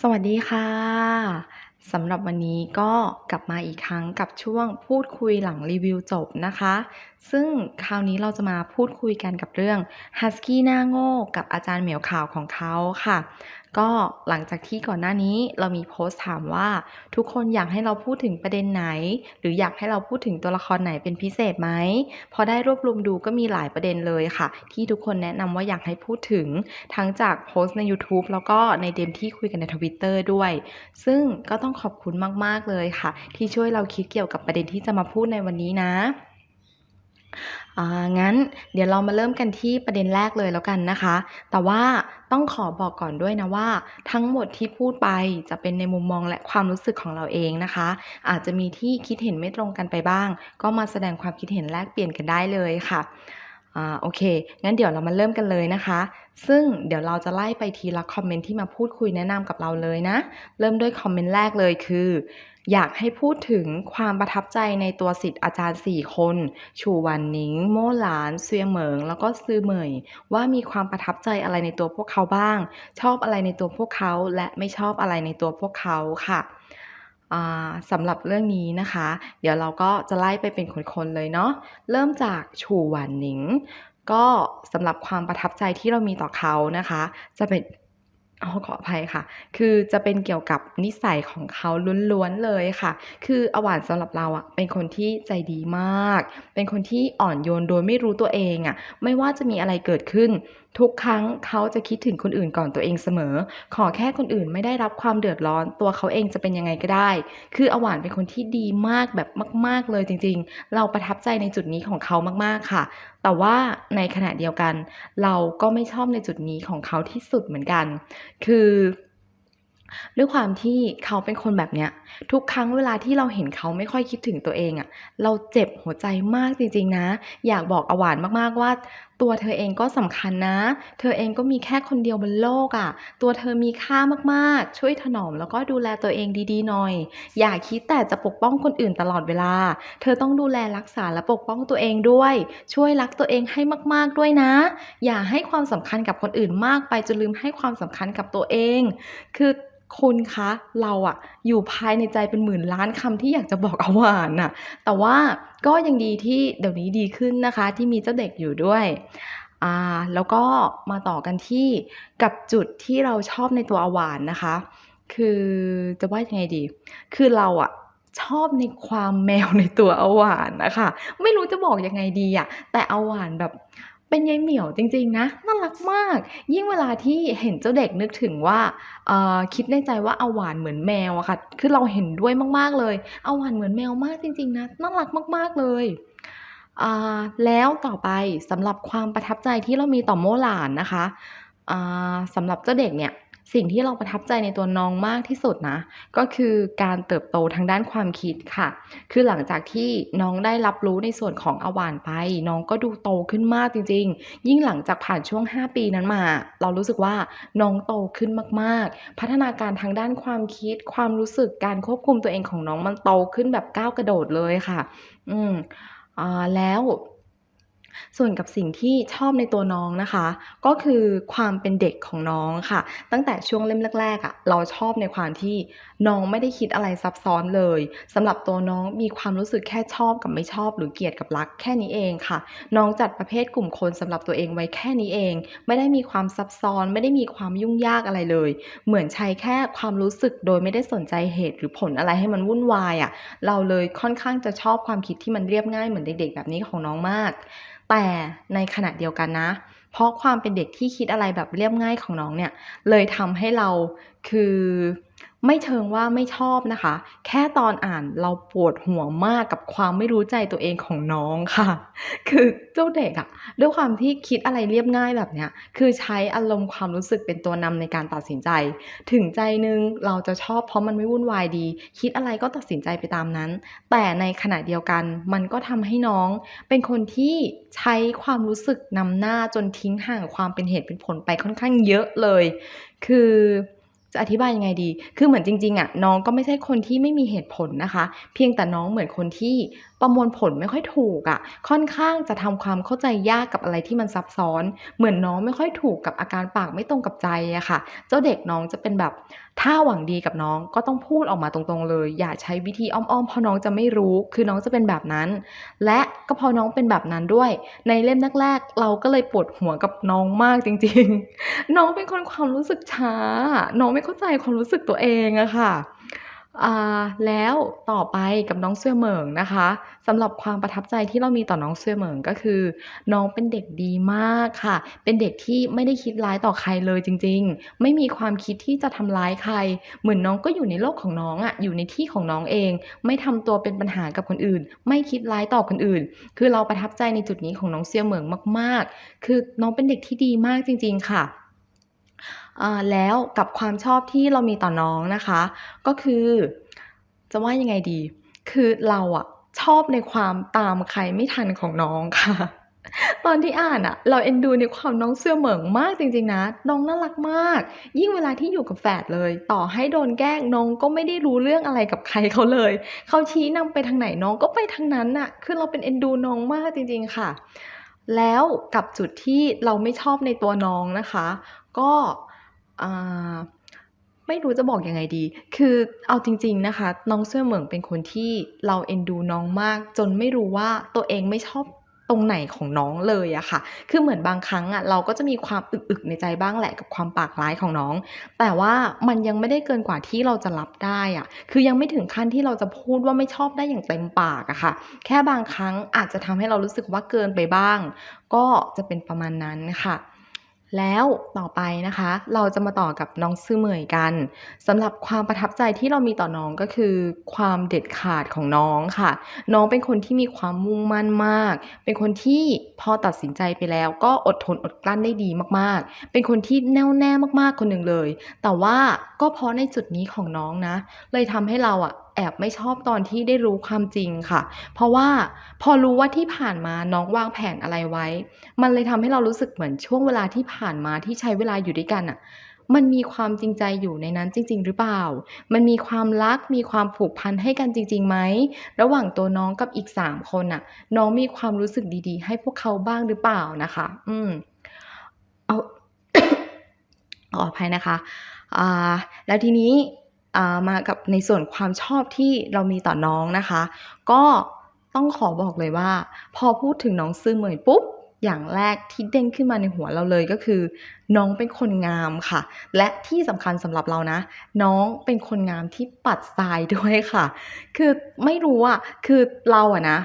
สวัสดีค่ะสำหรับวันนี้ก็กลับมาอีกครั้งกับช่วงพูดคุยหลังรีวิวจบนะคะ ซึ่งคราวนี้เราจะมาพูดคุยกันกับเรื่อง Husky หน้าโง่กับอาจารย์เหมียวข่าวของเขาค่ะ ก็หลังจากที่ก่อนหน้านี้เรามีโพสต์ถามว่า ทุกคนอยากให้เราพูดถึงประเด็นไหน หรืออยากให้เราพูดถึงตัวละครไหนเป็นพิเศษไหมพอได้รวบรวมดูก็มีหลายประเด็นเลยค่ะ ที่ทุกคนแนะนำว่าอยากให้พูดถึงทั้งจากโพสต์ใน YouTube แล้วก็ในเดมที่คุยกันใน Twitter ด้วย ซึ่งก็ต้องขอบคุณมาก ๆ เลยค่ะ ที่ช่วยเราคิดเกี่ยวกับประเด็นที่จะมาพูดในวันนี้นะ งั้นเดี๋ยวเรามาเริ่มกันที่ประเด็นแรกเลยแล้วกันนะคะ แต่ว่าต้องขอบอกก่อนด้วยนะว่า ทั้งหมดที่พูดไปจะเป็นในมุมมองและความรู้สึกของเราเองนะคะ อาจจะมีที่คิดเห็นไม่ตรงกันไปบ้าง ก็มาแสดงความคิดเห็นแลกเปลี่ยนกันได้เลยค่ะ อ่าโอเค งั้นเดี๋ยวเรามาเริ่มกันเลยนะคะ ซึ่งเดี๋ยวเราจะไล่ไปทีละคอมเมนต์ที่มาพูดคุยแนะนำกับเราเลยนะ เริ่มด้วยคอมเมนต์แรกเลยคือ อยากให้พูดถึงความประทับใจในตัวศิษย์อาจารย์ 4 คน ชูวันนิงโม่หลานเซียเหมิง แล้วก็ซือเหมย ว่ามีความประทับใจอะไรในตัวพวกเขาบ้าง ชอบอะไรในตัวพวกเขา และไม่ชอบอะไรในตัวพวกเขาค่ะ สำหรับเรื่องนี้นะคะ เดี๋ยวเราก็จะไล่ไปเป็นคนๆเลยเนาะเริ่มจากชูหวันหนิง ก็สำหรับความประทับใจที่เรามีต่อเขานะคะ จะเป็นอ๋อขออภัยค่ะ คือจะเป็นเกี่ยวกับนิสัยของเขาล้วนๆเลยค่ะ คืออวานสำหรับเราอะเป็นคนที่ใจดีมาก เป็นคนที่อ่อนโยนโดยไม่รู้ตัวเองอะไม่ว่าจะมีอะไรเกิดขึ้นทุกครั้งเขาจะคิดถึงคนอื่นก่อนตัวเองเสมอ ขอแค่คนอื่นไม่ได้รับความเดือดร้อน ตัวเขาเองจะเป็นยังไงก็ได้ คืออหวานเป็นคนที่ดีมากแบบมาก ๆเลยจริง ๆ เราประทับใจในจุดนี้ของเขามากๆค่ะ แต่ว่าในขณะเดียวกัน เราก็ไม่ชอบในจุดนี้ของเขาที่สุดเหมือนกัน คือด้วยความที่เขาเป็นคนแบบเนี้ย ทุกครั้งเวลาที่เราเห็นเขาไม่ค่อยคิดถึงตัวเองอะเราเจ็บหัวใจมากจริงๆนะ อยากบอกอาหวานมากๆว่าตัวเธอเองก็สำคัญนะ เธอเองก็มีแค่คนเดียวบนโลกอะตัวเธอมีค่ามากๆ ช่วยถนอมแล้วก็ดูแลตัวเองดีๆหน่อย อย่าคิดแต่จะปกป้องคนอื่นตลอดเวลา เธอต้องดูแลรักษาและปกป้องตัวเองด้วย ช่วยรักตัวเองให้มากๆด้วยนะ อย่าให้ความสำคัญกับคนอื่นมากไปจนลืมให้ความสำคัญกับตัวเอง คือคุณคะเราอะอยู่ภายในใจเป็นหมื่นล้านคำที่อยากจะบอกอาหวานน่ะแต่ว่าก็ยังดีที่เดี๋ยวนี้ดีขึ้นนะคะ ที่มีเจ้าเด็กอยู่ด้วยอ่าแล้วก็มาต่อกันที่กับจุดที่เราชอบในตัวอาหวานนะคะ คือจะว่ายังไงดี คือเราอะชอบในความแมวในตัวอาหวานนะคะ ไม่รู้จะบอกยังไงดีอะแต่อาหวานแบบ เป็นยายเหมียวจริง ๆ นะน่ารักมาก ยิ่งเวลาที่เห็นเจ้าเด็กนึกถึงว่าคิดในใจว่าอาหวานเหมือนแมวอะค่ะ คือเราเห็นด้วยมากๆเลยอาหวานเหมือนแมวมากจริง ๆ นะน่ารักมากๆเลยแล้วต่อไปสำหรับความประทับใจที่เรามีต่อโมหลานนะคะสำหรับเจ้าเด็กเนี่ย สิ่งที่เราประทับใจในตัวน้องมากที่สุดนะ ก็คือการเติบโตทางด้านความคิดค่ะ คือหลังจากที่น้องได้รับรู้ในส่วนของอวานไป น้องก็ดูโตขึ้นมากจริง ๆ ยิ่งหลังจากผ่านช่วง 5 ปีนั้นมา เรารู้สึกว่าน้องโตขึ้นมากๆ พัฒนาการทางด้านความคิด ความรู้สึกการควบคุมตัวเองของน้องมันโตขึ้นแบบก้าวกระโดดเลยค่ะ อืมอ่าแล้ว ส่วนกับสิ่งที่ชอบในตัวน้องนะคะ ก็คือความเป็นเด็กของน้องค่ะ ตั้งแต่ช่วงเล่มแรกๆอะเราชอบในความที่น้องไม่ได้คิดอะไรซับซ้อนเลยสำหรับตัวน้องมีความรู้สึกแค่ชอบกับไม่ชอบ หรือเกลียดกับรักแค่นี้เองค่ะ น้องจัดประเภทกลุ่มคนสำหรับตัวเองไว้แค่นี้เอง ไม่ได้มีความซับซ้อน ไม่ได้มีความยุ่งยากอะไรเลย เหมือนใช้แค่ความรู้สึกโดยไม่ได้สนใจเหตุหรือผลอะไรให้มันวุ่นวายอะเราเลยค่อนข้างจะชอบความคิดที่มันเรียบง่ายเหมือนเด็กๆ แบบนี้ของน้องมากแต่ในขณะเดียวกันนะ เพราะความเป็นเด็กที่คิดอะไรแบบเรียบง่ายของน้องเนี่ย เลยทำให้เราคือ ไม่เชิงว่าไม่ชอบนะคะ แค่ตอนอ่านเราปวดหัวมากกับความไม่รู้ใจตัวเองของน้องค่ะ คือเจ้าเด็กอะด้วยความที่คิดอะไรเรียบง่ายแบบเนี้ย คือใช้อารมณ์ความรู้สึกเป็นตัวนำในการตัดสินใจ ถึงใจนึงเราจะชอบเพราะมันไม่วุ่นวายดี คิดอะไรก็ตัดสินใจไปตามนั้น แต่ในขณะเดียวกันมันก็ทำให้น้อง เป็นคนที่ใช้ความรู้สึกนำหน้าจนทิ้งห่างความเป็นเหตุเป็นผลไปค่อนข้างเยอะเลย คือ จะอธิบายยังไงดี คือเหมือนจริงๆอะน้องก็ไม่ใช่คนที่ไม่มีเหตุผลนะคะ เพียงแต่น้องเหมือนคนที่ประมวลผลไม่ค่อยถูกอะค่อนข้างจะทำความเข้าใจยากกับอะไรที่มันซับซ้อน เหมือนน้องไม่ค่อยถูกกับอาการปากไม่ตรงกับใจอะค่ะ เจ้าเด็กน้องจะเป็นแบบถ้าหวังดีกับน้องก็ต้องพูดออกมาตรงๆเลย อย่าใช้วิธีอ้อมๆเพราะน้องจะไม่รู้ คือน้องจะเป็นแบบนั้น และก็พอน้องเป็นแบบนั้นด้วย ในเล่มแรกๆเราก็เลยปวดหัวกับน้องมากจริง ๆ น้องเป็นคนความรู้สึกช้า น้องไม่เข้าใจความรู้สึกตัวเองอะค่ะ อ่าแล้วต่อไปกับน้องเสื้อเหมิงนะคะสำหรับความประทับใจที่เรามีต่อน้องเสื้อเหมิงก็คือ น้องเป็นเด็กดีมากค่ะ เป็นเด็กที่ไม่ได้คิดร้ายต่อใครเลยจริง ๆ ไม่มีความคิดที่จะทำร้ายใคร เหมือนน้องก็อยู่ในโลกของน้องอะอยู่ในที่ของน้องเอง ไม่ทำตัวเป็นปัญหากับคนอื่น ไม่คิดร้ายต่อคนอื่น คือเราประทับใจในจุดนี้ของน้องเซี่ยเหมิงมาก ๆ คือน้องเป็นเด็กที่ดีมากจริง ๆ ค่ะ แล้วกับความชอบที่เรามีต่อน้องนะคะ ก็คือ จะว่ายังไงดี คือเราอะชอบในความตามใครไม่ทันของน้องค่ะ ตอนที่อ่านอะเราเอ็นดูในความน้องเสื้อเหมิงมากจริง ๆ นะ น้องน่ารักมาก ยิ่งเวลาที่อยู่กับแฝดเลย ต่อให้โดนแกล้งน้องก็ไม่ได้รู้เรื่องอะไรกับใครเขาเลย เขาชี้นำไปทางไหนน้องก็ไปทางนั้นน่ะคือเราเป็นเอ็นดูน้องมากจริง ๆ ค่ะ แล้วกับจุดที่เราไม่ชอบในตัวน้องนะคะ ก็ไม่รู้จะบอกยังไงดี คือเอาจริง ๆนะคะ น้องเสื้อเหมืองเป็นคนที่เราเอ็นดูน้องมาก จนไม่รู้ว่าตัวเองไม่ชอบ ตรงไหนของน้องเลยอะค่ะ คือเหมือนบางครั้งอะเราก็จะมีความอึกๆในใจบ้างแหละกับความปากร้ายของน้อง แต่ว่ามันยังไม่ได้เกินกว่าที่เราจะรับได้อะคือยังไม่ถึงขั้นที่เราจะพูดว่าไม่ชอบได้อย่างเต็มปากอะค่ะ แค่บางครั้งอาจจะทำให้เรารู้สึกว่าเกินไปบ้าง ก็จะเป็นประมาณนั้นค่ะ แล้วต่อไปนะคะ เราจะมาต่อกับน้องซื่อเหมยกันสำหรับความประทับใจที่เรามีต่อน้องก็คือ ความเด็ดขาดของน้องค่ะ น้องเป็นคนที่มีความมุ่งมั่นมาก เป็นคนที่พอตัดสินใจไปแล้วก็อดทนอดกลั้นได้ดีมากๆ เป็นคนที่แน่วแน่มากๆคนหนึ่งเลย แต่ว่าก็เพราะในจุดนี้ของน้องนะ เลยทำให้เราอะ แอบไม่ชอบตอนที่ได้รู้ความจริงค่ะ เพราะว่าพอรู้ว่าที่ผ่านมาน้องวางแผนอะไรไว้ มันเลยทำให้เรารู้สึกเหมือนช่วงเวลาที่ผ่านมาที่ใช้เวลาอยู่ด้วยกันน่ะมันมีความจริงใจอยู่ในนั้นจริง ๆ หรือเปล่า มันมีความรัก มีความผูกพันให้กันจริงๆไหม ระหว่างตัวน้องกับอีก 3 คนน่ะ น้องมีความรู้สึกดีๆ ให้พวกเขาบ้างหรือเปล่านะคะ อืม เอาขออภัยนะคะ อ่า แล้วทีนี้ มากับในส่วนความชอบที่เรามีต่อน้องนะคะ ก็ต้องขอบอกเลยว่า พอพูดถึงน้องซื่อเหมยปุ๊บอย่างแรกที่เด้งขึ้นมาในหัวเราเลยก็คือ น้องเป็นคนงามค่ะ และที่สำคัญสำหรับเรานะ น้องเป็นคนงามที่ปัดทรายด้วยค่ะ คือไม่รู้อะคือเราอะนะ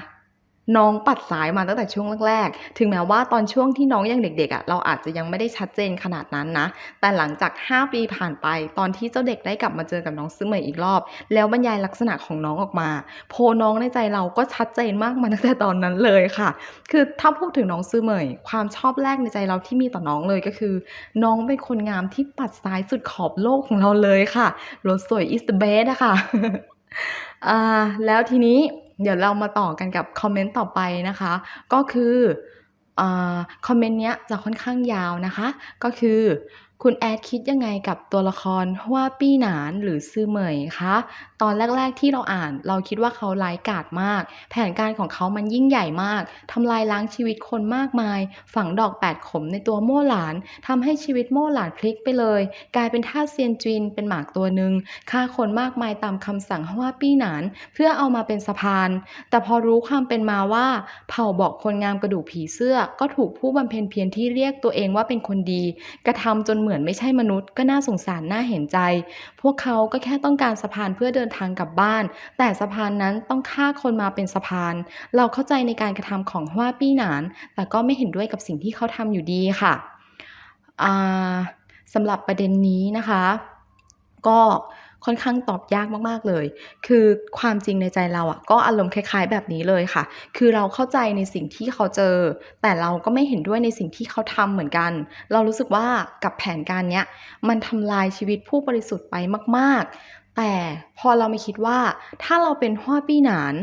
น้องปัดซ้ายมาตั้งแต่ช่วงแรกๆ ถึงแม้ว่าตอนช่วงที่น้องยังเด็กๆอะเราอาจจะยังไม่ได้ชัดเจนขนาดนั้นนะ แต่หลังจาก 5 ปีผ่านไป ตอนที่เจ้าเด็กได้กลับมาเจอกับน้องซื่อเหมยอีกรอบ แล้วบรรยายลักษณะของน้องออกมา โพน้องในใจเราก็ชัดเจนมากมาตั้งแต่ตอนนั้นเลยค่ะ คือถ้าพูดถึงน้องซื่อเหมยความชอบแรกในใจเราที่มีต่อน้องเลยก็คือ น้องเป็นคนงามที่ปัดซ้ายสุดขอบโลกของเราเลยค่ะโลสวย is the best อะค่ะอ่าแล้วทีนี้ เดี๋ยวเรามาต่อกันกับคอมเมนต์ต่อไปนะคะ ก็คืออคอมเมนต์เนี้ยจะค่อนข้างยาวนะคะ ก็คือคุณแอดคิดยังไงกับตัวละครฮวาปี้หนานหรือซื่อเหมยคะ ตอนแรก ๆ ที่เราอ่าน เราคิดว่าเขาร้ายกาจมาก แผนการของเขามันยิ่งใหญ่มากทำลายล้างชีวิตคนมากมาย ฝังดอกแปดขมในตัวโม่หลานทำให้ชีวิตโม่หลานพลิกไปเลย กลายเป็นท่าเซียนจีนเป็นหมากตัวหนึ่งฆ่าคนมากมายตามคำสั่งฮว่าปี้หนาน เพื่อเอามาเป็นสะพาน แต่พอรู้ความเป็นมาว่า เผ่าบอกคนงามกระดูกผีเสื้อ ก็ถูกผู้บำเพ็ญเพียรที่เรียกตัวเองว่าเป็นคนดี กระทำจนเหมือนไม่ใช่มนุษย์ ก็น่าสงสารน่าเห็นใจ พวกเขาก็แค่ต้องการสะพานเพื่อเดินทางกลับบ้าน แต่สะพานนั้นต้องฆ่าคนมาเป็นสะพาน เราเข้าใจในการกระทำของฮวาปี้หนาน แต่ก็ไม่เห็นด้วยกับสิ่งที่เขาทำอยู่ดีค่ะอ่าสำหรับประเด็นนี้นะคะ ก็ค่อนข้างตอบยากมาก ๆ เลย คือความจริงในใจเราอะก็อารมณ์คล้าย ๆ แบบนี้เลยค่ะ คือเราเข้าใจในสิ่งที่เขาเจอ แต่เราก็ไม่เห็นด้วยในสิ่งที่เขาทำเหมือนกัน เรารู้สึกว่ากับแผนการเนี้ย มันทำลายชีวิตผู้บริสุทธิ์ไปมาก ๆ แต่พอเรามาคิดว่าถ้าเราเป็นฮวาปี้หนาน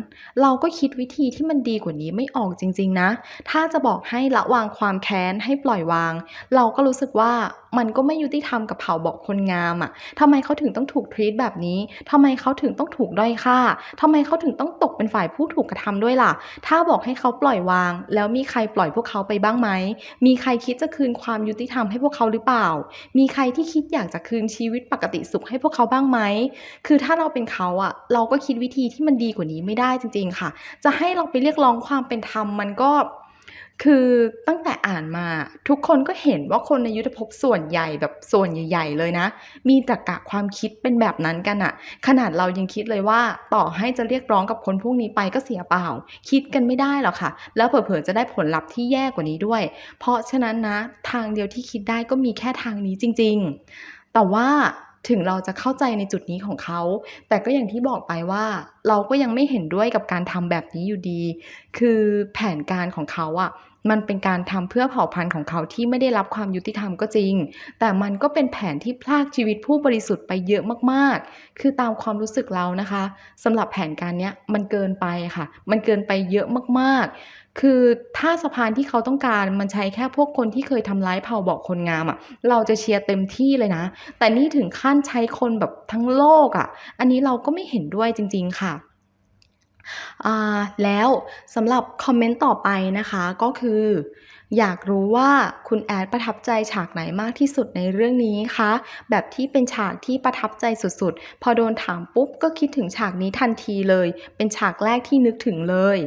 เราก็คิดวิธีที่มันดีกว่านี้ไม่ออกจริง ๆ นะ ถ้าจะบอกให้ละวางความแค้นให้ปล่อยวาง เราก็รู้สึกว่ามันก็ไม่ยุติธรรมกับเผ่าบาะคนงามอะทำไมเขาถึงต้องถูก treat แบบนี้ทำไมเขาถึงต้องถูกด้อยค่าทำไมเขาถึงต้องตกเป็นฝ่ายผู้ถูกกระทำด้วยล่ะ ถ้าบอกให้เขาปล่อยวาง แล้วมีใครปล่อยพวกเขาไปบ้างไหมมีใครคิดจะคืนความยุติธรรมให้พวกเขาหรือเปล่า มีใครที่คิดอยากจะคืนชีวิตปกติสุขให้พวกเขาบ้างไหมคือถ้าเราเป็นเขาอะเราก็คิดวิธีที่มันดีกว่านี้ไม่ได้จริง ๆ ค่ะ จะให้เราไปเรียกร้องความเป็นธรรมมันก็คือตั้งแต่อ่านมาทุกคนก็เห็นว่าคนในยุทธภพส่วนใหญ่แบบส่วนใหญ่ ๆ เลยนะ มีตรรกะความคิดเป็นแบบนั้นกันน่ะขนาดเรายังคิดเลยว่าต่อให้จะเรียกร้องกับคนพวกนี้ไปก็เสียเปล่า คิดกันไม่ได้หรอกค่ะ แล้วเผลอๆจะได้ผลลัพธ์ที่แย่กว่านี้ด้วย เพราะฉะนั้นนะ ทางเดียวที่คิดได้ก็มีแค่ทางนี้จริง ๆ แต่ว่า ถึงเราจะเข้าใจในจุดนี้ของเขา แต่ก็อย่างที่บอกไปว่า เราก็ยังไม่เห็นด้วยกับการทำแบบนี้อยู่ดี คือแผนการของเขาอะ มันเป็นการทำเพื่อเผ่าพันธุ์ของเขาที่ไม่ได้รับความยุติธรรมก็จริง แต่มันก็เป็นแผนที่พรากชีวิตผู้บริสุทธิ์ไปเยอะมากๆ คือตามความรู้สึกเรานะคะสำหรับแผนการเนี้ยมันเกินไปค่ะ มันเกินไปเยอะมากๆ คือถ้าสะพานที่เขาต้องการมันใช้แค่พวกคนที่เคยทำร้ายเผ่าบาะคนงามอะเราจะเชียร์เต็มที่เลยนะ แต่นี่ถึงขั้นใช้คนแบบทั้งโลกอะอันนี้เราก็ไม่เห็นด้วยจริง ๆค่ะ แล้วสำหรับคอมเมนต์ต่อไปนะคะก็คือ อยากรู้ว่าคุณแอดประทับใจฉากไหนมากที่สุดในเรื่องนี้คะแบบที่เป็นฉากที่ประทับใจสุดๆ พอโดนถามปุ๊บก็คิดถึงฉากนี้ทันทีเลย เป็นฉากแรกที่นึกถึงเลย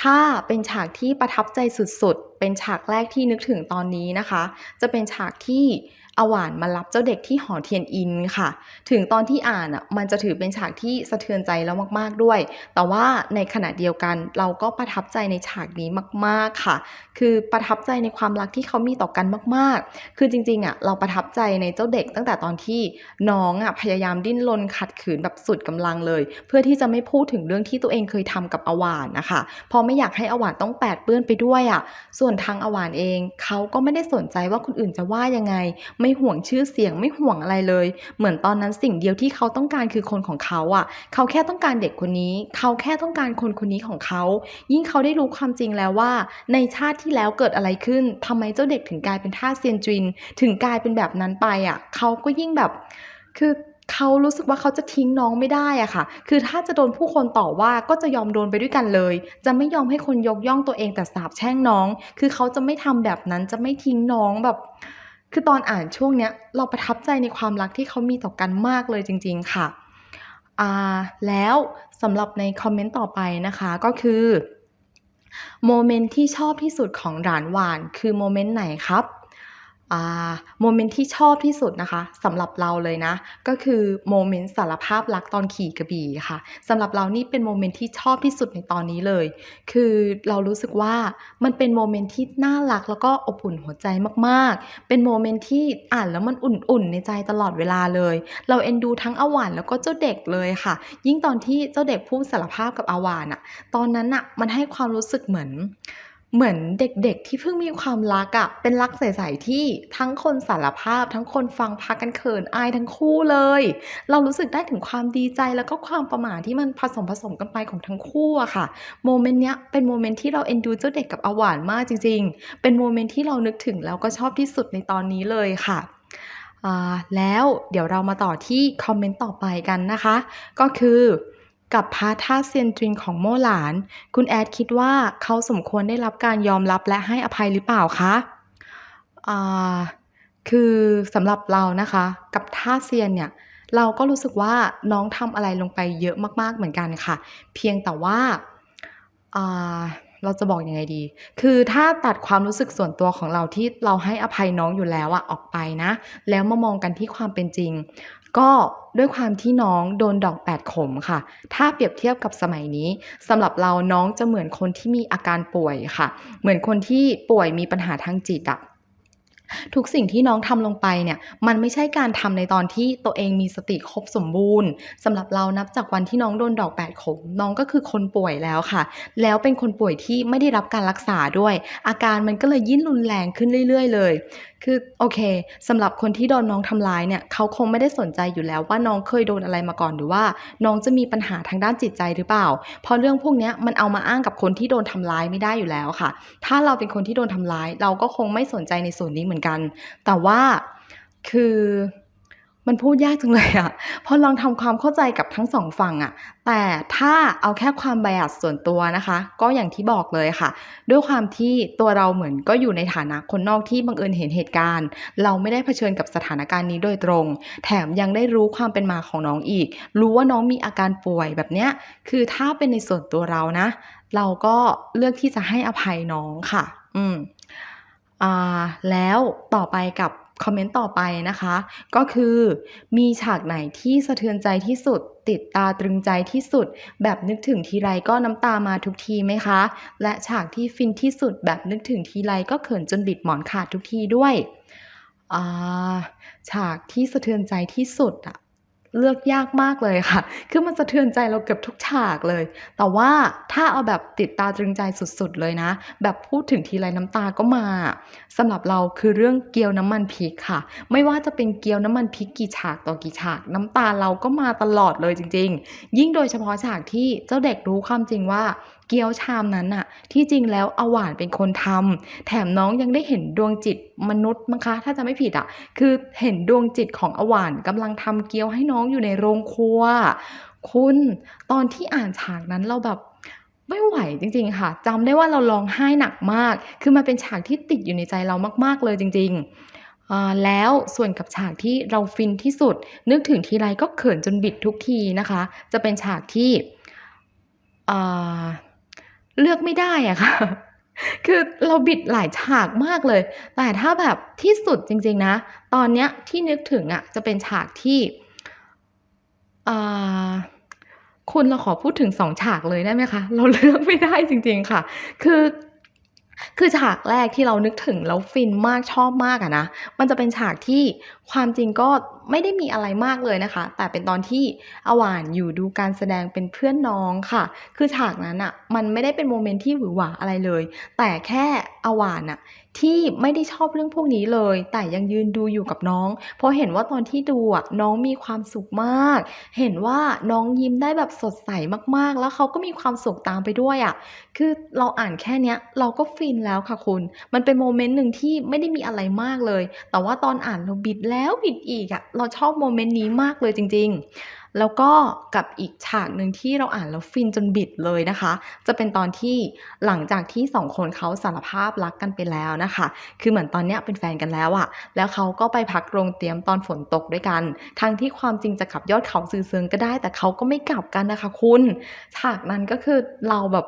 ถ้าเป็นฉากที่ประทับใจสุดๆ เป็นฉากแรกที่นึกถึงตอนนี้นะคะ จะเป็นฉากที่ อาหวานมารับเจ้าเด็กที่หอเทียนอินค่ะ ถึงตอนที่อ่านน่ะมันจะถือเป็นฉากที่สะเทือนใจเรามาก ๆด้วย แต่ว่าในขณะเดียวกันเราก็ประทับใจในฉากนี้มาก ๆค่ะ คือประทับใจในความรักที่เขามีต่อกันมาก ๆ คือจริงๆอะเราประทับใจในเจ้าเด็กตั้งแต่ตอนที่น้องอะพยายามดิ้นรนขัดขืนแบบสุดกำลังเลย เพื่อที่จะไม่พูดถึงเรื่องที่ตัวเองเคยทำกับอาหวานนะคะเพราะไม่อยากให้อาหวานต้องแปดเปื้อนไปด้วยอะส่วนทางอาหวานเองเขาก็ไม่ได้สนใจว่าคนอื่นจะว่ายังไงไม่ห่วงชื่อเสียงไม่ห่วงอะไรเลย เหมือนตอนนั้นสิ่งเดียวที่เขาต้องการคือคนของเขาอะเขาแค่ต้องการเด็กคนนี้ เขาแค่ต้องการคนคนนี้ของเขา ยิ่งเขาได้รู้ความจริงแล้วว่า ในชาติที่แล้วเกิดอะไรขึ้นทำไมเจ้าเด็กถึงกลายเป็นทาเซียนจิน ถึงกลายเป็นแบบนั้นไปอะเขาก็ยิ่งแบบ คือเขารู้สึกว่าเขาจะทิ้งน้องไม่ได้อะค่ะ คือถ้าจะโดนผู้คนต่อว่าก็จะยอมโดนไปด้วยกันเลย จะไม่ยอมให้คนยกย่องตัวเองแต่สาปแช่งน้อง คือเขาจะไม่ทำแบบนั้น จะไม่ทิ้งน้องแบบ คือตอนอ่านช่วงเนี้ยเราประทับใจในความรักที่เขามีต่อกันมากเลยจริง ๆ ค่ะอ่าแล้วสำหรับในคอมเมนต์ต่อไปนะคะก็คือโมเมนต์ที่ชอบที่สุดของหลานหวานคือโมเมนต์ไหนครับ? โมเมนต์ที่ชอบที่สุดนะคะสำหรับเราเลยนะ ก็คือโมเมนต์สารภาพรักตอนขี่กระบี่ค่ะสำหรับเรานี่เป็นโมเมนต์ที่ชอบที่สุดในตอนนี้เลย คือเรารู้สึกว่ามันเป็นโมเมนต์ที่น่ารักแล้วก็อบอุ่นหัวใจมากๆ เป็นโมเมนต์ที่อ่านแล้วมันอุ่นๆในใจตลอดเวลาเลย เราเอ็นดูทั้งอาหวานแล้วก็เจ้าเด็กเลยค่ะ ยิ่งตอนที่เจ้าเด็กพูดสารภาพกับอาหวานน่ะตอนนั้นน่ะมันให้ความรู้สึกเหมือน เหมือนเด็กๆที่เพิ่งมีความรักอะเป็นรักใสๆที่ทั้งคนสารภาพ ทั้งคนฟังพากันเขินอายทั้งคู่เลย เรารู้สึกได้ถึงความดีใจแล้วก็ความประหม่าที่มันผสมๆกันไปของทั้งคู่อะค่ะโมเมนต์เนี้ยเป็นโมเมนต์ที่เราเอ็นดูเจ้าเด็กกับอวานมากจริง ๆ เป็นโมเมนต์ที่เรานึกถึงแล้วก็ชอบที่สุดในตอนนี้เลยค่ะแล้วเดี๋ยวเรามาต่อที่คอมเมนต์ต่อไปกันนะคะ ก็คือ กับพาร์ตทาเซียนจินของโมหลาน คุณแอดคิดว่าเขาสมควรได้รับการยอมรับและให้อภัยหรือเปล่าคะ?อ่าคือสำหรับเรานะคะ กับท่าเซียนเนี่ยเราก็รู้สึกว่าน้องทำอะไรลงไปเยอะมากๆเหมือนกันค่ะ เพียงแต่ว่าอ่าเราจะบอกยังไงดี คือถ้าตัดความรู้สึกส่วนตัวของเราที่เราให้อภัยน้องอยู่แล้วอะออกไปนะ แล้วมามองกันที่ความเป็นจริง ก็ด้วยความที่น้องโดนดอกแปดขมค่ะ ถ้าเปรียบเทียบกับสมัยนี้สำหรับเราน้องจะเหมือนคนที่มีอาการป่วยค่ะ เหมือนคนที่ป่วยมีปัญหาทางจิตอะ ทุกสิ่งที่น้องทำลงไปเนี่ยมันไม่ใช่การทำในตอนที่ตัวเองมีสติครบสมบูรณ์สำหรับเรานับจากวันที่น้องโดนดอกแปดขมน้องก็คือคนป่วยแล้วค่ะ แล้วเป็นคนป่วยที่ไม่ได้รับการรักษาด้วย อาการมันก็เลยยิ่งรุนแรงขึ้นเรื่อย ๆ เลย คือโอเคสำหรับคนที่โดนน้องทำร้ายเนี่ยเขาคงไม่ได้สนใจอยู่แล้วว่าน้องเคยโดนอะไรมาก่อนหรือว่า น้องจะมีปัญหาทางด้านจิตใจหรือเปล่า เพราะเรื่องพวกนี้มันเอามาอ้างกับคนที่โดนทำร้ายไม่ได้อยู่แล้วค่ะ ถ้าเราเป็นคนที่โดนทำร้าย เราก็คงไม่สนใจในส่วนนี้เหมือนกัน แต่ว่าคือมันพูดยากจังเลยอะพอลองทำความเข้าใจกับทั้งสองฝั่งอะแต่ถ้าเอาแค่ความไบอัสส่วนตัวนะคะ ก็อย่างที่บอกเลยค่ะ ด้วยความที่ตัวเราเหมือนก็อยู่ในฐานะคนนอกที่บังเอิญเห็นเหตุการณ์ เราไม่ได้เผชิญกับสถานการณ์นี้โดยตรง แถมยังได้รู้ความเป็นมาของน้องอีก รู้ว่าน้องมีอาการป่วยแบบเนี้ย คือถ้าเป็นในส่วนตัวเรานะ เราก็เลือกที่จะให้อภัยน้องค่ะ อืม แล้วต่อไปกับคอมเมนต์ต่อไปนะคะ ก็คือมีฉากไหนที่สะเทือนใจที่สุด ติดตาตรึงใจที่สุด แบบนึกถึงทีไรก็น้ำตามาทุกทีไหมคะ และฉากที่ฟินที่สุด แบบนึกถึงทีไรก็เขินจนบิดหมอนขาดทุกทีด้วยฉากที่สะเทือนใจที่สุดอะ เลือกยากมากเลยค่ะ คือมันสะเทือนใจเราเกือบทุกฉากเลย แต่ว่าถ้าเอาแบบติดตาตรึงใจสุดๆเลยนะ แบบพูดถึงทีไรน้ำตาก็มาสำหรับเราคือเรื่องเกี๊ยวน้ำมันพริกค่ะ ไม่ว่าจะเป็นเกี๊ยวน้ำมันพริกกี่ฉากต่อกี่ฉาก น้ำตาเราก็มาตลอดเลยจริง ๆ ยิ่งโดยเฉพาะฉากที่เจ้าเด็กรู้ความจริงว่า เกี๊ยวชามนั้นน่ะที่จริงแล้วอหวานเป็นคนทำแถมน้องยังได้เห็นดวงจิตมนุษย์มั้งคะ ถ้าจะไม่ผิดอะคือเห็นดวงจิตของอหวานกำลังทำเกี๊ยวให้น้องอยู่ในโรงครัว คุณตอนที่อ่านฉากนั้นเราแบบไม่ไหวจริงๆค่ะจำได้ว่าเราร้องไห้หนักมาก คือมันเป็นฉากที่ติดอยู่ในใจเรามากๆเลยจริง ๆแล้วส่วนกับฉากที่เราฟินที่สุด นึกถึงทีไรก็เขินจนบิดทุกทีนะคะ จะเป็นฉากที่ เลือกไม่ได้อะค่ะ คือเราบิดหลายฉากมากเลย แต่ถ้าแบบที่สุดจริงๆนะ ตอนเนี้ยที่นึกถึงอะจะเป็นฉากที่อ่าคุณเราขอพูดถึง2ฉากเลยได้ไหมคะ?เราเลือกไม่ได้จริงๆค่ะ คือคือฉากแรกที่เรานึกถึงแล้วฟินมากชอบมากอะนะ มันจะเป็นฉากที่ความจริงก็ไม่ได้มีอะไรมากเลยนะคะ แต่เป็นตอนที่อาวานอยู่ดูการแสดงเป็นเพื่อนน้องค่ะ คือฉากนั้นน่ะมันไม่ได้เป็นโมเมนต์ที่หวือหวาอะไรเลย แต่แค่อวานน่ะที่ไม่ได้ชอบเรื่องพวกนี้เลย แต่ยังยืนดูอยู่กับน้อง เพราะเห็นว่าตอนที่ดูอะน้องมีความสุขมาก เห็นว่าน้องยิ้มได้แบบสดใสมากๆ แล้วเขาก็มีความสุขตามไปด้วยอะคือเราอ่านแค่เนี้ยเราก็ฟินแล้วค่ะคุณ มันเป็นโมเมนต์หนึ่งที่ไม่ได้มีอะไรมากเลย แต่ว่าตอนอ่านเราบิดแแล้วบิดอีกอะเราชอบโมเมนต์นี้มากเลยจริง ๆ แล้วก็กับอีกฉากหนึ่งที่เราอ่านแล้วฟินจนบิดเลยนะคะ จะเป็นตอนที่หลังจากที่2คนเขาสารภาพรักกันไปแล้วนะคะ คือเหมือนตอนเนี้ยเป็นแฟนกันแล้วอะแล้วเขาก็ไปพักโรงเตรียมตอนฝนตกด้วยกัน ทั้งที่ความจริงจะกลับยอดเขาซื่อเซิงก็ได้ แต่เขาก็ไม่กลับกันนะคะ คุณ ฉากนั้นก็คือเราแบบ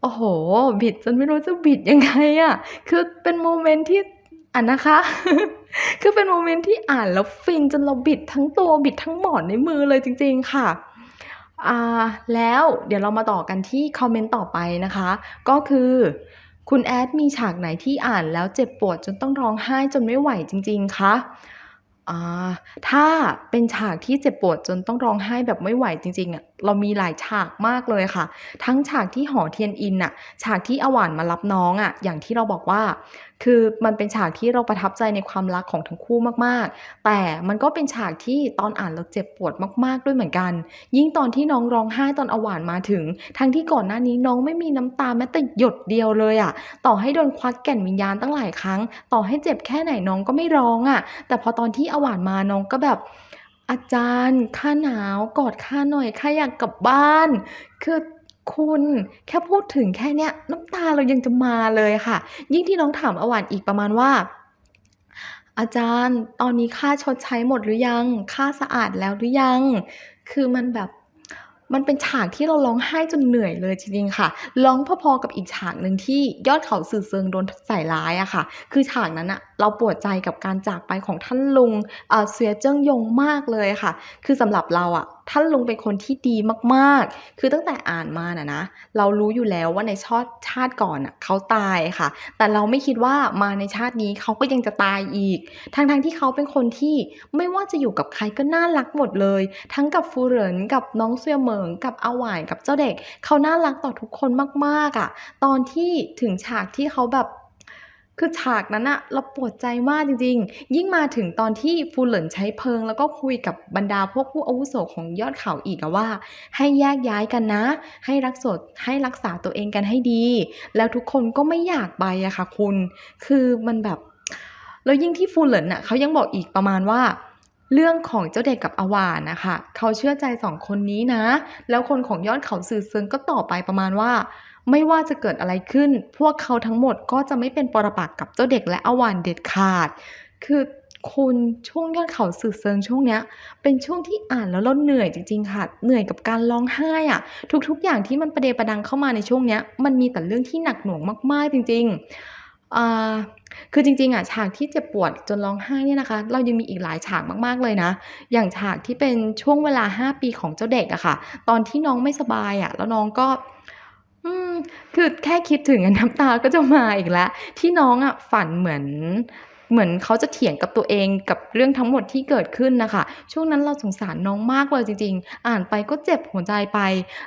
โอ้โฮบิดจนไม่รู้จะบิดยังไงอะคือเป็นโมเมนต์ที่ อะนะคะ คือเป็นโมเมนต์ที่อ่านแล้วฟินจนเราบิดทั้งตัวบิดทั้งหมอนในมือเลยจริง ๆ ค่ะอ่าแล้วเดี๋ยวเรามาต่อกันที่คอมเมนต์ต่อไปนะคะ ก็คือคุณแอดมีฉากไหนที่อ่านแล้วเจ็บปวดจนต้องร้องไห้จนไม่ไหวจริง ๆ คะ?อ่าถ้าเป็นฉากที่เจ็บปวดจนต้องร้องไห้แบบไม่ไหวจริงๆอะเรามีหลายฉากมากเลยค่ะ ทั้งฉากที่หอเทียนอินน่ะ ฉากที่อาหวานมารับน้องอะ อย่างที่เราบอกว่า คือมันเป็นฉากที่เราประทับใจในความรักของทั้งคู่มากๆ แต่มันก็เป็นฉากที่ตอนอ่านแล้วเจ็บปวดมากๆด้วยเหมือนกัน ยิ่งตอนที่น้องร้องไห้ตอนอาหว่านมาถึง ทั้งที่ก่อนหน้านี้น้องไม่มีน้ำตาแม้แต่หยดเดียวเลยอะต่อให้โดนควักแก่นวิญญาณตั้งหลายครั้ง ต่อให้เจ็บแค่ไหนน้องก็ไม่ร้องอะแต่พอตอนที่อาหว่านมาน้องก็แบบ"อาจารย์ข้าหนาวกอดข้าหน่อยข้าอยากกลับบ้าน"คือ คุณแค่พูดถึงแค่เนี้ยน้ำตาเรายังจะมาเลยค่ะ ยิ่งที่น้องถามอาว่านอีกประมาณว่า"อาจารย์ตอนนี้ข้าชดใช้หมดหรือยัง?ข้าสะอาดแล้วหรือยัง?"คือมันแบบมันเป็นฉากที่เราร้องไห้จนเหนื่อยเลยจริงๆค่ะ ร้องพอๆกับอีกฉากหนึ่งที่ยอดเขาซือเซิงโดนใส่ร้ายอะค่ะ คือฉากนั้นน่ะเราปวดใจกับการจากไปของท่านลุงเอ่อเสียเจิ้งยงมากเลยค่ะ คือสำหรับเราอะท่านลุงเป็นคนที่ดีมากๆ คือตั้งแต่อ่านมาน่ะนะ เรารู้อยู่แล้วว่าในชาติชาติก่อนน่ะเขาตายค่ะ แต่เราไม่คิดว่ามาในชาตินี้เขาก็ยังจะตายอีก ทั้งๆที่เขาเป็นคนที่ไม่ว่าจะอยู่กับใครก็น่ารักหมดเลย ทั้งกับฟูเหรินกับน้องเซียเหมิงกับอาหวานกับเจ้าเด็ก เขาน่ารักต่อทุกคนมากๆอะตอนที่ถึงฉากที่เขาแบบ คือฉากนั้นอะเราปวดใจมากจริง ๆ ยิ่งมาถึงตอนที่ฟูเหลินใช้เพลิง แล้วก็คุยกับบรรดาพวกผู้อาวุโสของยอดเขาอีกอะว่า ให้แยกย้ายกันนะ ให้รักสดให้รักษาตัวเองกันให้ดี แล้วทุกคนก็ไม่อยากไปอะค่ะคุณ คือมันแบบ แล้วยิ่งที่ฟูเหลินอะเขายังบอกอีกประมาณว่า เรื่องของเจ้าเด็กกับอาวานนะคะ เขาเชื่อใจสองคนนี้นะ แล้วคนของยอดเขาสื่อเซิงก็ตอบไปประมาณว่า ไม่ว่าจะเกิดอะไรขึ้น พวกเขาทั้งหมดก็จะไม่เป็นปรปักษ์กับเจ้าเด็กและอาวานเด็ดขาด คือคุณช่วงยอดเขาสื่อเซิงช่วงเนี้ย เป็นช่วงที่อ่านแล้วเราเหนื่อยจริงๆค่ะ เหนื่อยกับการร้องไห้อะทุกๆอย่างที่มันประเดประดังเข้ามาในช่วงเนี้ย มันมีแต่เรื่องที่หนักหน่วงมากๆจริง ๆ คือจริงๆอะฉากที่เจ็บปวดจนร้องไห้เนี่ยนะคะ เรายังมีอีกหลายฉากมากๆเลยนะ อย่างฉากที่เป็นช่วงเวลา 5 ปีของเจ้าเด็กอะค่ะ ตอนที่น้องไม่สบายอะแล้วน้องก็คือแค่คิดถึงน้ำตาก็จะมาอีกแล้ว ที่น้องอะฝันเหมือน เหมือนเขาจะเถียงกับตัวเองกับเรื่องทั้งหมดที่เกิดขึ้นนะคะ ช่วงนั้นเราสงสารน้องมากเลยจริง ๆ อ่านไปก็เจ็บหัวใจไป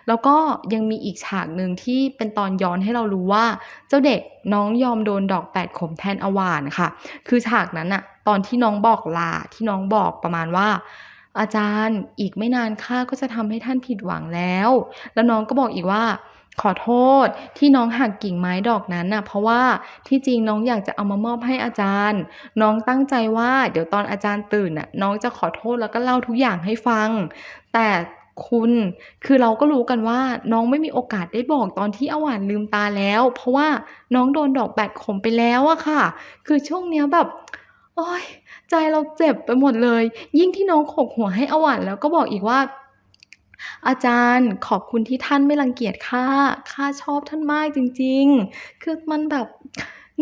แล้วก็ยังมีอีกฉากหนึ่งที่เป็นตอนย้อนให้เรารู้ว่า เจ้าเด็กน้องยอมโดนดอกแปดขมแทนอวานค่ะ คือฉากนั้นน่ะตอนที่น้องบอกลาที่น้องบอกประมาณว่าอาจารย์อีกไม่นานข้าก็จะทำให้ท่านผิดหวังแล้ว แล้วน้องก็บอกอีกว่า ขอโทษที่น้องหักกิ่งไม้ดอกนั้นน่ะเพราะว่าที่จริงน้องอยากจะเอามามอบให้อาจารย์ น้องตั้งใจว่าเดี๋ยวตอนอาจารย์ตื่นน่ะน้องจะขอโทษแล้วก็เล่าทุกอย่างให้ฟัง แต่คุณคือเราก็รู้กันว่าน้องไม่มีโอกาสได้บอกตอนที่อวานลืมตาแล้ว เพราะว่าน้องโดนดอกแปดขมไปแล้วอะค่ะ คือช่วงเนี้ยแบบโอ๊ยใจเราเจ็บไปหมดเลย ยิ่งที่น้องโขกหัวให้อวานแล้วก็บอกอีกว่า อาจารย์ขอบคุณที่ท่านไม่รังเกียจข้าข้าชอบท่านมากจริง ๆ คือมันแบบ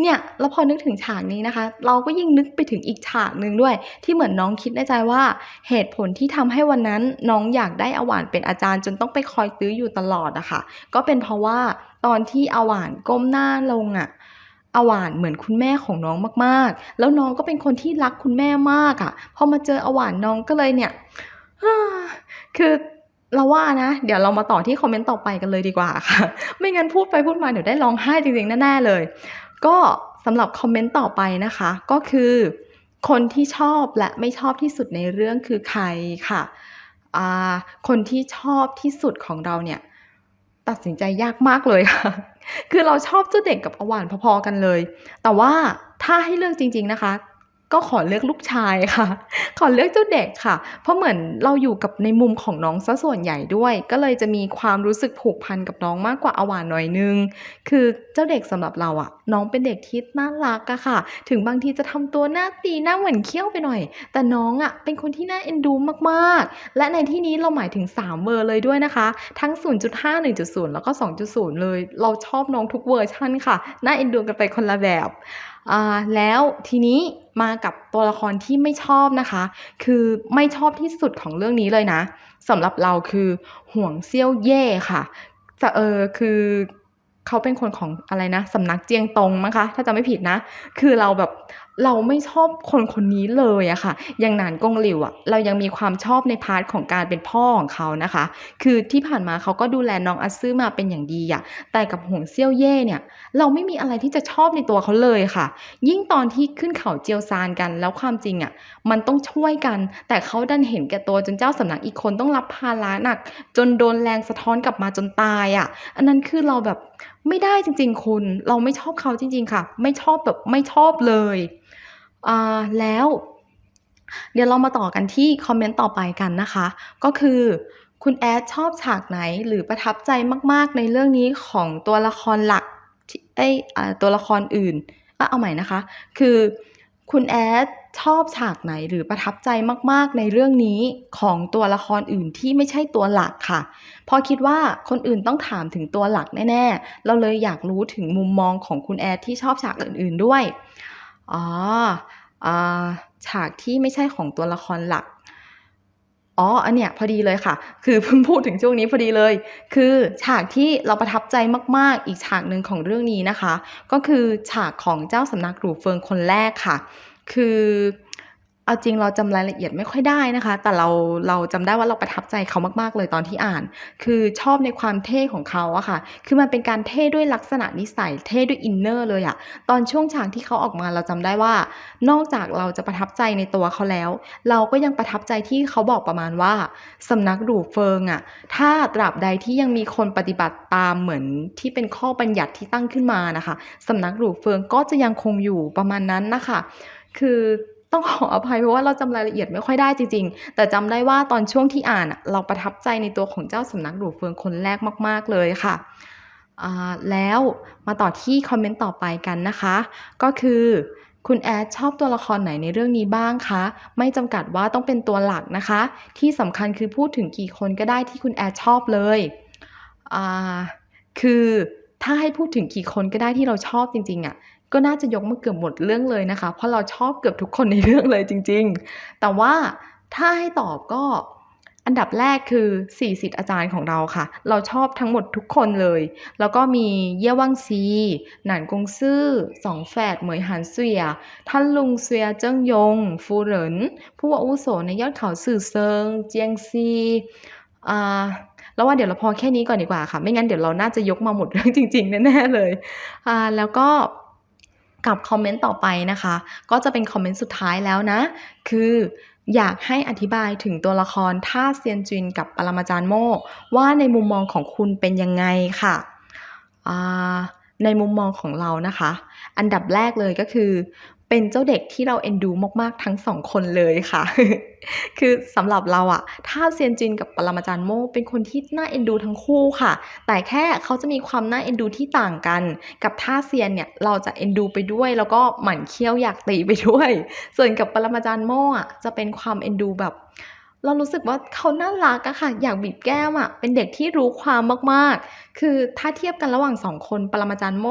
เนี่ยแล้วพอนึกถึงฉากนี้นะคะ เราก็ยิ่งนึกไปถึงอีกฉากหนึ่งด้วย ที่เหมือนน้องคิดในใจว่าเหตุผลที่ทำให้วันนั้นน้องอยากได้อาวานเป็นอาจารย์จนต้องไปคอยตื้ออยู่ตลอดอะค่ะ ก็เป็นเพราะว่าตอนที่อาวานก้มหน้าลงอะอาวานเหมือนคุณแม่ของน้องมากๆ แล้วน้องก็เป็นคนที่รักคุณแม่มากอะพอมาเจออาวานน้องก็เลยเนี่ยคือ เราว่านะ เดี๋ยวเรามาต่อที่คอมเมนต์ต่อไปกันเลยดีกว่าค่ะ ไม่งั้นพูดไปพูดมาเดี๋ยวได้ร้องไห้จริงๆแน่ๆเลย ก็สำหรับคอมเมนต์ต่อไปนะคะ ก็คือคนที่ชอบและไม่ชอบที่สุดในเรื่องคือใครค่ะอ่าคนที่ชอบที่สุดของเราเนี่ย ตัดสินใจยากมากเลยค่ะ คือเราชอบเจ้าเด็กกับอาหวานพอๆกันเลย แต่ว่าถ้าให้เลือกจริง ๆนะคะ ก็ขอเลือกลูกชายค่ะ ขอเลือกเจ้าเด็กค่ะ เพราะเหมือนเราอยู่กับในมุมของน้องเสียส่วนใหญ่ด้วย ก็เลยจะมีความรู้สึกผูกพันกับน้องมากกว่าอวานหน่อยนึง คือเจ้าเด็กสำหรับเราอะน้องเป็นเด็กที่น่ารักอะค่ะ ถึงบางทีจะทำตัวหน้าตีหน้าเหมือนเขี้ยวไปหน่อย แต่น้องอะเป็นคนที่น่าเอ็นดูมากๆ และในที่นี้เราหมายถึง 3 เวอร์เลยด้วยนะคะ ทั้ง 0.5 1.0 แล้วก็ 2.0 เลย เราชอบน้องทุกเวอร์ชันค่ะ น่าเอ็นดูกันไปคนละแบบ แล้วทีนี้มากับตัวละครที่ไม่ชอบนะคะ คือไม่ชอบที่สุดของเรื่องนี้เลยนะสำหรับเราคือห่วงเซี่ยวเย่ค่ะจะเออคือเขาเป็นคนของอะไรนะสำนักเจียงตงมั้งคะถ้าจำไม่ผิดนะ คือเราแบบ เราไม่ชอบคนคนนี้เลยอะค่ะ อย่างนานกงหลิวอะเรายังมีความชอบในพาร์ตของการเป็นพ่อของเขานะคะ คือที่ผ่านมาเขาก็ดูแลน้องอัตซื่อมาเป็นอย่างดีอะแต่กับหงเซี่ยวเย่เนี่ย เราไม่มีอะไรที่จะชอบในตัวเขาเลยค่ะ ยิ่งตอนที่ขึ้นเขาเจียวซานกัน แล้วความจริงอะมันต้องช่วยกัน แต่เขาดันเห็นแก่ตัวจนเจ้าสำนักอีกคนต้องรับภาระหนัก จนโดนแรงสะท้อนกลับมาจนตายอะอันนั้นคือเราแบบไม่ได้จริง ๆ คุณ เราไม่ชอบเขาจริง ๆ ค่ะ ไม่ชอบแบบไม่ชอบเลย แล้วเดี๋ยวเรามาต่อกันที่คอมเมนต์ต่อไปกันนะคะ ก็คือคุณแอดชอบฉากไหนหรือประทับใจมาก ๆ ในเรื่องนี้ของตัวละครหลักทเอ๊ยอ่าตัวละครอื่นอะเอาใหม่นะคะ คือคุณแอดชอบฉากไหนหรือประทับใจมาก ๆ ในเรื่องนี้ของตัวละครอื่นที่ไม่ใช่ตัวหลักค่ะพราะคิดว่าคนอื่นต้องถามถึงตัวหลักแน่ ๆ เราเลยอยากรู้ถึงมุมมองของคุณแอดที่ชอบฉากอื่น ๆ ด้วย อ๋ออฉากที่ไม่ใช่ของตัวละครหลัก อ๋อ อันเนี้ยพอดีเลยค่ะ คือเพิ่งพูดถึงช่วงนี้พอดีเลย คือฉากที่เราประทับใจมาก ๆ อีกฉากหนึ่งของเรื่องนี้นะคะ ก็คือฉากของเจ้าสำนักหลู่เฟิงคนแรกค่ะ คือ เอาจริงเราจำรายละเอียดไม่ค่อยได้นะคะ แต่เราเราจำได้ว่าเราประทับใจเขามากๆเลยตอนที่อ่าน คือชอบในความเท่ของเขาอะค่ะ คือมันเป็นการเท่ด้วยลักษณะนิสัยเท่ด้วยอินเนอร์เลยอะตอนช่วงฉากที่เขาออกมาเราจำได้ว่า นอกจากเราจะประทับใจในตัวเขาแล้ว เราก็ยังประทับใจที่เขาบอกประมาณว่าสำนักหลู่เฟิงอะถ้าตราบใดที่ยังมีคนปฏิบัติตามเหมือนที่เป็นข้อบัญญัติที่ตั้งขึ้นมานะคะสำนักหลู่เฟิงก็จะยังคงอยู่ประมาณนั้นนะคะ คือ ต้องขออภัยเพราะว่าเราจำรายละเอียดไม่ค่อยได้จริงๆ แต่จำได้ว่าตอนช่วงที่อ่านเราประทับใจในตัวของเจ้าสำนักหลู่เฟิงคนแรกมาก ๆเลยค่ะแล้วมาต่อที่คอมเมนต์ต่อไปกันนะคะ ก็คือคุณแอดชอบตัวละครไหนในเรื่องนี้บ้างคะ ไม่จำกัดว่าต้องเป็นตัวหลักนะคะ ที่สำคัญคือพูดถึงกี่คนก็ได้ที่คุณแอดชอบเลยคือถ้าให้พูดถึงกี่คนก็ได้ที่เราชอบจริงๆอะ ก็น่าจะยกมาเกือบหมดเรื่องเลยนะคะ เพราะเราชอบเกือบทุกคนในเรื่องเลยจริง ๆ แต่ว่าถ้าให้ตอบก็อันดับแรกคือสี่สิทธิ์อาจารย์ของเราค่ะ เราชอบทั้งหมดทุกคนเลย แล้วก็มีเย่ว่างซี หนานกงซื่อสองแฝดเหมยหานเสวีย ท่านลุงเสวียเจิ้งยง ฟูเหริน ผู้อาวุโสในยอดเขาสื่อเซิง เจียงซีอ่าแล้วว่าเดี๋ยวเราพอแค่นี้ก่อนดีกว่าค่ะ ไม่งั้นเดี๋ยวเราน่าจะยกมาหมดเรื่องจริงๆแน่ๆเลยอ่าแล้วก็ กับคอมเมนต์ต่อไปนะคะ ก็จะเป็นคอมเมนต์สุดท้ายแล้วนะ คืออยากให้อธิบายถึงตัวละครท่าเซียนจินกับปรมาจารย์โมว่าในมุมมองของคุณเป็นยังไงค่ะอ่าในมุมมองของเรานะคะ อันดับแรกเลยก็คือ เป็นเจ้าเด็กที่เราเอ็นดูมาก ๆ ทั้งสองคนเลยค่ะ คือสำหรับเราอะท่าเซียนจินกับปรมาจารย์โมเป็นคนที่น่าเอ็นดูทั้งคู่ค่ะ แต่แค่เขาจะมีความน่าเอ็นดูที่ต่างกัน กับท่าเซียนเนี่ยเราจะเอ็นดูไปด้วย แล้วก็หมั่นเคี้ยวอยากตีไปด้วย ส่วนกับปรมาจารย์โมอะจะเป็นความเอ็นดูแบบเรารู้สึกว่าเขาน่ารักอะค่ะ อยากบีบแก้มอะเป็นเด็กที่รู้ความมากๆ คือถ้าเทียบกันระหว่างสองคนปรมาจารย์โม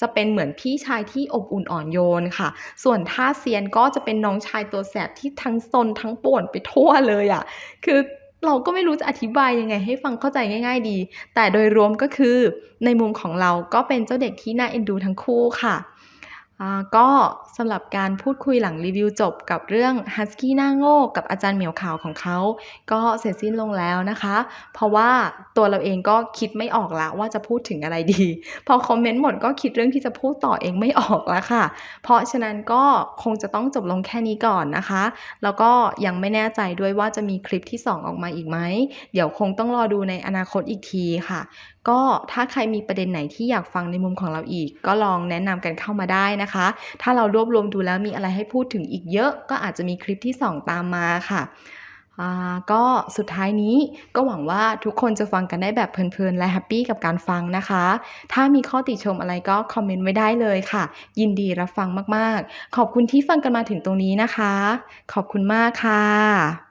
จะเป็นเหมือนพี่ชายที่อบอุ่นอ่อนโยนค่ะ ส่วนท่าเซียนก็จะเป็นน้องชายตัวแสบที่ทั้งซนทั้งป่วนไปทั่วเลยอะคือเราก็ไม่รู้จะอธิบายยังไงให้ฟังเข้าใจง่าย ๆ ดี แต่โดยรวมก็คือในมุมของเราก็เป็นเจ้าเด็กที่น่าเอ็นดูทั้งคู่ค่ะ ก็สำหรับการพูดคุยหลังรีวิวจบกับเรื่อง Husky หน้าโง่กับอาจารย์เหมียวขาวของเขา ก็เสร็จสิ้นลงแล้วนะคะ เพราะว่าตัวเราเองก็คิดไม่ออกละว่าจะพูดถึงอะไรดี พอคอมเมนต์หมดก็คิดเรื่องที่จะพูดต่อเองไม่ออกแล้วค่ะ เพราะฉะนั้นก็คงจะต้องจบลงแค่นี้ก่อนนะคะ แล้วก็ยังไม่แน่ใจด้วยว่าจะมีคลิปที่ 2 ออกมาอีกไหม เดี๋ยวคงต้องรอดูในอนาคตอีกทีค่ะก็ถ้าใครมีประเด็นไหนที่อยากฟังในมุมของเราอีก ก็ลองแนะนำกันเข้ามาได้นะคะ ถ้าเรารวบรวมดูแล้วมีอะไรให้พูดถึงอีกเยอะ ก็อาจจะมีคลิปที่ 2 ตามมาค่ะก็สุดท้ายนี้ก็หวังว่าทุกคนจะฟังกันได้แบบเพลินๆ และแฮปปี้กับการฟังนะคะ ถ้ามีข้อติชมอะไรก็คอมเมนต์ไว้ได้เลยค่ะ ยินดีรับฟังมากๆ ขอบคุณที่ฟังกันมาถึงตรงนี้นะคะ ขอบคุณมากค่ะ